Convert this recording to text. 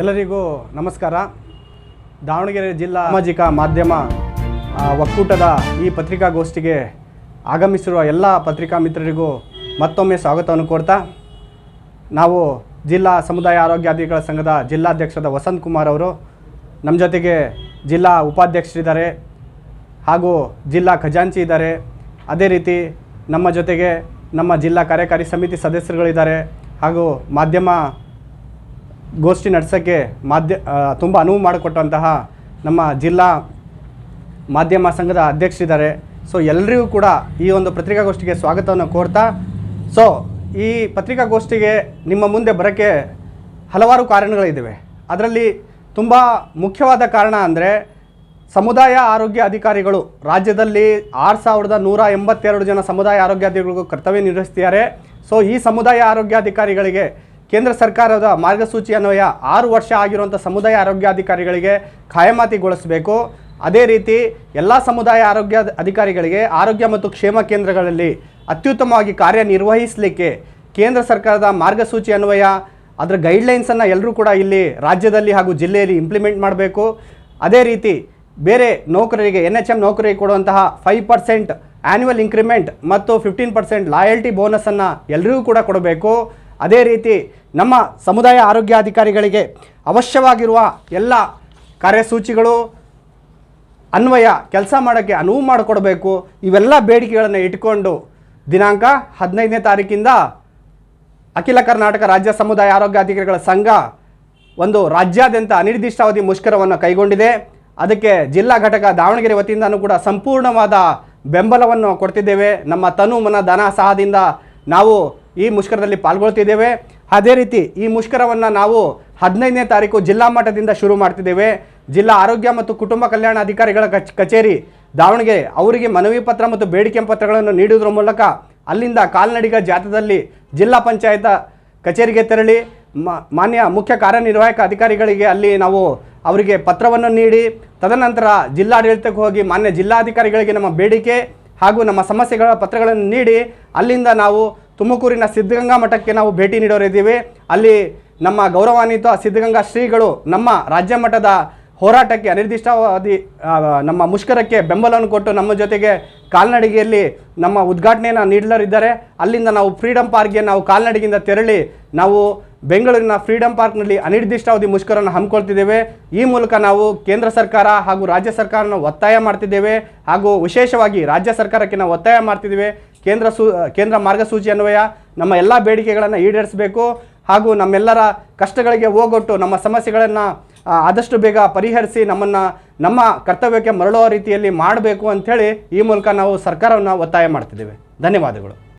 ಎಲ್ಲರಿಗೂ ನಮಸ್ಕಾರ. ದಾವಣಗೆರೆ ಜಿಲ್ಲಾ ಸಾಮಾಜಿಕ ಮಾಧ್ಯಮ ಒಕ್ಕೂಟದ ಈ ಪತ್ರಿಕಾಗೋಷ್ಠಿಗೆ ಆಗಮಿಸಿರುವ ಎಲ್ಲ ಪತ್ರಿಕಾ ಮಿತ್ರರಿಗೂ ಮತ್ತೊಮ್ಮೆ ಸ್ವಾಗತವನ್ನು ಕೋರ್ತಾ, ನಾವು ಜಿಲ್ಲಾ ಸಮುದಾಯ ಆರೋಗ್ಯಾಧಿಗಳ ಸಂಘದ ಜಿಲ್ಲಾಧ್ಯಕ್ಷರಾದ ವಸಂತ್ ಕುಮಾರ್ ಅವರು, ನಮ್ಮ ಜೊತೆಗೆ ಜಿಲ್ಲಾ ಉಪಾಧ್ಯಕ್ಷರಿದ್ದಾರೆ ಹಾಗೂ ಜಿಲ್ಲಾ ಖಜಾಂಚಿ ಇದ್ದಾರೆ. ಅದೇ ರೀತಿ ನಮ್ಮ ಜೊತೆಗೆ ನಮ್ಮ ಜಿಲ್ಲಾ ಕಾರ್ಯಕಾರಿ ಸಮಿತಿ ಸದಸ್ಯರುಗಳಿದ್ದಾರೆ ಹಾಗೂ ಮಾಧ್ಯಮ ಗೋಷ್ಠಿ ನಡೆಸೋಕ್ಕೆ ಮಾಧ್ಯ ತುಂಬ ಅನುವು ಮಾಡಿಕೊಟ್ಟಂತಹ ನಮ್ಮ ಜಿಲ್ಲಾ ಮಾಧ್ಯಮ ಸಂಘದ ಅಧ್ಯಕ್ಷರಿದ್ದಾರೆ. ಸೊ ಎಲ್ಲರಿಗೂ ಕೂಡ ಈ ಒಂದು ಪತ್ರಿಕಾಗೋಷ್ಠಿಗೆ ಸ್ವಾಗತವನ್ನು ಕೋರ್ತಾ, ಸೊ, ಈ ಪತ್ರಿಕಾಗೋಷ್ಠಿಗೆ ನಿಮ್ಮ ಮುಂದೆ ಬರೋಕ್ಕೆ ಹಲವಾರು ಕಾರಣಗಳಿದ್ದಾವೆ ಅದರಲ್ಲಿ ತುಂಬ ಮುಖ್ಯವಾದ ಕಾರಣ ಅಂದರೆ, ಸಮುದಾಯ ಆರೋಗ್ಯ ಅಧಿಕಾರಿಗಳು, ರಾಜ್ಯದಲ್ಲಿ ಆರು ಸಾವಿರದ ನೂರ ಎಂಬತ್ತೆರಡು ಜನ ಸಮುದಾಯ ಆರೋಗ್ಯಾಧಿಕಾರಿಗಳು ಕರ್ತವ್ಯ ನಿರ್ವಹಿಸ್ತಿದ್ದಾರೆ. ಸೊ, ಈ ಸಮುದಾಯ ಆರೋಗ್ಯಾಧಿಕಾರಿಗಳಿಗೆ ಕೇಂದ್ರ ಸರ್ಕಾರದ ಮಾರ್ಗಸೂಚಿ ಅನ್ವಯ ಆರು ವರ್ಷ ಆಗಿರುವಂಥ ಸಮುದಾಯ ಆರೋಗ್ಯಾಧಿಕಾರಿಗಳಿಗೆ ಖಾಯಮಾತಿಗೊಳಿಸಬೇಕು. ಅದೇ ರೀತಿ ಎಲ್ಲ ಸಮುದಾಯ ಆರೋಗ್ಯ ಅಧಿಕಾರಿಗಳಿಗೆ ಆರೋಗ್ಯ ಮತ್ತು ಕ್ಷೇಮ ಕೇಂದ್ರಗಳಲ್ಲಿ ಅತ್ಯುತ್ತಮವಾಗಿ ಕಾರ್ಯನಿರ್ವಹಿಸಲಿಕ್ಕೆ ಕೇಂದ್ರ ಸರ್ಕಾರದ ಮಾರ್ಗಸೂಚಿ ಅನ್ವಯ, ಅದರ ಗೈಡ್ಲೈನ್ಸನ್ನು ಎಲ್ಲರೂ ಕೂಡ ಇಲ್ಲಿ ರಾಜ್ಯದಲ್ಲಿ ಹಾಗೂ ಜಿಲ್ಲೆಯಲ್ಲಿ ಇಂಪ್ಲಿಮೆಂಟ್ ಮಾಡಬೇಕು. ಅದೇ ರೀತಿ ಬೇರೆ ನೌಕರರಿಗೆ ಎನ್ ಎಚ್ ಎಂ ನೌಕರಿಗೆ ಕೊಡುವಂತಹ ಫೈವ್ ಪರ್ಸೆಂಟ್ ಆ್ಯನ್ಯುವಲ್ ಇನ್ಕ್ರಿಮೆಂಟ್ ಮತ್ತು ಫಿಫ್ಟೀನ್ ಪರ್ಸೆಂಟ್ ಲಾಯಲ್ಟಿ ಬೋನಸನ್ನು ಎಲ್ಲರಿಗೂ ಕೂಡ ಕೊಡಬೇಕು. ಅದೇ ರೀತಿ ನಮ್ಮ ಸಮುದಾಯ ಆರೋಗ್ಯಾಧಿಕಾರಿಗಳಿಗೆ ಅವಶ್ಯವಾಗಿರುವ ಎಲ್ಲ ಕಾರ್ಯಸೂಚಿಗಳು, ಅನ್ವಯ, ಕೆಲಸ ಮಾಡೋಕ್ಕೆ ಅನುವು ಮಾಡಿಕೊಡಬೇಕು. ಇವೆಲ್ಲ ಬೇಡಿಕೆಗಳನ್ನು ಇಟ್ಕೊಂಡು ದಿನಾಂಕ ಹದಿನೈದನೇ ತಾರೀಕಿಂದ ಅಖಿಲ ಕರ್ನಾಟಕ ರಾಜ್ಯ ಸಮುದಾಯ ಆರೋಗ್ಯಾಧಿಕಾರಿಗಳ ಸಂಘ ಒಂದು ರಾಜ್ಯಾದ್ಯಂತ ಅನಿರ್ದಿಷ್ಟಾವಧಿ ಮುಷ್ಕರವನ್ನು ಕೈಗೊಂಡಿದೆ. ಅದಕ್ಕೆ ಜಿಲ್ಲಾ ಘಟಕ ದಾವಣಗೆರೆ ವತಿಯಿಂದನೂ ಕೂಡ ಸಂಪೂರ್ಣವಾದ ಬೆಂಬಲವನ್ನು ಕೊಡ್ತಿದ್ದೇವೆ. ನಮ್ಮ ತನು ಮನ ಧನ ಸಹದಿಂದ ನಾವು ಈ ಮುಷ್ಕರದಲ್ಲಿ ಪಾಲ್ಗೊಳ್ತಿದ್ದೇವೆ. ಅದೇ ರೀತಿ ಈ ಮುಷ್ಕರವನ್ನು ನಾವು ಹದಿನೈದನೇ ತಾರೀಕು ಜಿಲ್ಲಾ ಮಟ್ಟದಿಂದ ಶುರು ಮಾಡ್ತಿದ್ದೇವೆ. ಜಿಲ್ಲಾ ಆರೋಗ್ಯ ಮತ್ತು ಕುಟುಂಬ ಕಲ್ಯಾಣ ಅಧಿಕಾರಿಗಳ ಕಚ್, ಕಚೇರಿ, ದಾವಣಗೆರೆ ಅವರಿಗೆ ಮನವಿ ಪತ್ರ ಮತ್ತು ಬೇಡಿಕೆ ಪತ್ರಗಳನ್ನು ನೀಡುವುದರ ಮೂಲಕ ಅಲ್ಲಿಂದ ಕಾಲ್ನಡಿಗ ಜಾಥಾದಲ್ಲಿ ಜಿಲ್ಲಾ ಪಂಚಾಯತ ಕಚೇರಿಗೆ ತೆರಳಿ ಮಾನ್ಯ ಮುಖ್ಯ ಕಾರ್ಯನಿರ್ವಾಹಕ ಅಧಿಕಾರಿಗಳಿಗೆ ಅಲ್ಲಿ ನಾವು ಅವರಿಗೆ ಪತ್ರವನ್ನು ನೀಡಿ, ತದನಂತರ ಜಿಲ್ಲಾಡಳಿತಕ್ಕೆ ಹೋಗಿ ಮಾನ್ಯ ಜಿಲ್ಲಾಧಿಕಾರಿಗಳಿಗೆ ನಮ್ಮ ಬೇಡಿಕೆ ಹಾಗೂ ನಮ್ಮ ಸಮಸ್ಯೆಗಳ ಪತ್ರಗಳನ್ನು ನೀಡಿ, ಅಲ್ಲಿಂದ ನಾವು ತುಮಕೂರಿನ ಸಿದ್ಧಗಂಗಾ ಮಠಕ್ಕೆ ನಾವು ಭೇಟಿ ನೀಡೋರಿದ್ದೀವಿ ಅಲ್ಲಿ ನಮ್ಮ ಗೌರವಾನ್ವಿತ ಸಿದ್ಧಗಂಗಾ ಶ್ರೀಗಳು ನಮ್ಮ ರಾಜ್ಯ ಮಟ್ಟದ ಹೋರಾಟಕ್ಕೆ ಅನಿರ್ದಿಷ್ಟಾವಧಿ ನಮ್ಮ ಮುಷ್ಕರಕ್ಕೆ ಬೆಂಬಲವನ್ನು ಕೊಟ್ಟು ನಮ್ಮ ಜೊತೆಗೆ ಕಾಲ್ನಡಿಗೆಯಲ್ಲಿ ನಮ್ಮ ಉದ್ಘಾಟನೆಯನ್ನು ನೀಡಲರಿದ್ದಾರೆ. ಅಲ್ಲಿಂದ ನಾವು ಫ್ರೀಡಮ್ ಪಾರ್ಕ್ಗೆ ನಾವು ಕಾಲ್ನಡಿಗೆಯಿಂದ ತೆರಳಿ ನಾವು ಬೆಂಗಳೂರಿನ ಫ್ರೀಡಂ ಪಾರ್ಕ್ನಲ್ಲಿ ಅನಿರ್ದಿಷ್ಟಾವಧಿ ಮುಷ್ಕರನ್ನು ಹಮ್ಮಿಕೊಳ್ತಿದ್ದೇವೆ. ಈ ಮೂಲಕ ನಾವು ಕೇಂದ್ರ ಸರ್ಕಾರ ಹಾಗೂ ರಾಜ್ಯ ಸರ್ಕಾರನ ಒತ್ತಾಯ ಮಾಡ್ತಿದ್ದೇವೆ ಹಾಗೂ ವಿಶೇಷವಾಗಿ ರಾಜ್ಯ ಸರ್ಕಾರಕ್ಕೆ ನಾವು ಒತ್ತಾಯ ಮಾಡ್ತಿದ್ದೇವೆ. ಕೇಂದ್ರ ಸೂ ಕೇಂದ್ರ ಮಾರ್ಗಸೂಚಿ ಅನ್ವಯ ನಮ್ಮ ಎಲ್ಲ ಬೇಡಿಕೆಗಳನ್ನು ಈಡೇರಿಸಬೇಕು ಹಾಗೂ ನಮ್ಮೆಲ್ಲರ ಕಷ್ಟಗಳಿಗೆ ಹೋಗೊಟ್ಟು ನಮ್ಮ ಸಮಸ್ಯೆಗಳನ್ನು ಆದಷ್ಟು ಬೇಗ ಪರಿಹರಿಸಿ ನಮ್ಮನ್ನು, ನಮ್ಮ ಕರ್ತವ್ಯಕ್ಕೆ ಮರಳುವ ರೀತಿಯಲ್ಲಿ ಮಾಡಬೇಕು ಅಂಥೇಳಿ ಈ ಮೂಲಕ ನಾವು ಸರ್ಕಾರವನ್ನು ಒತ್ತಾಯ ಮಾಡ್ತಿದ್ದೇವೆ. ಧನ್ಯವಾದಗಳು.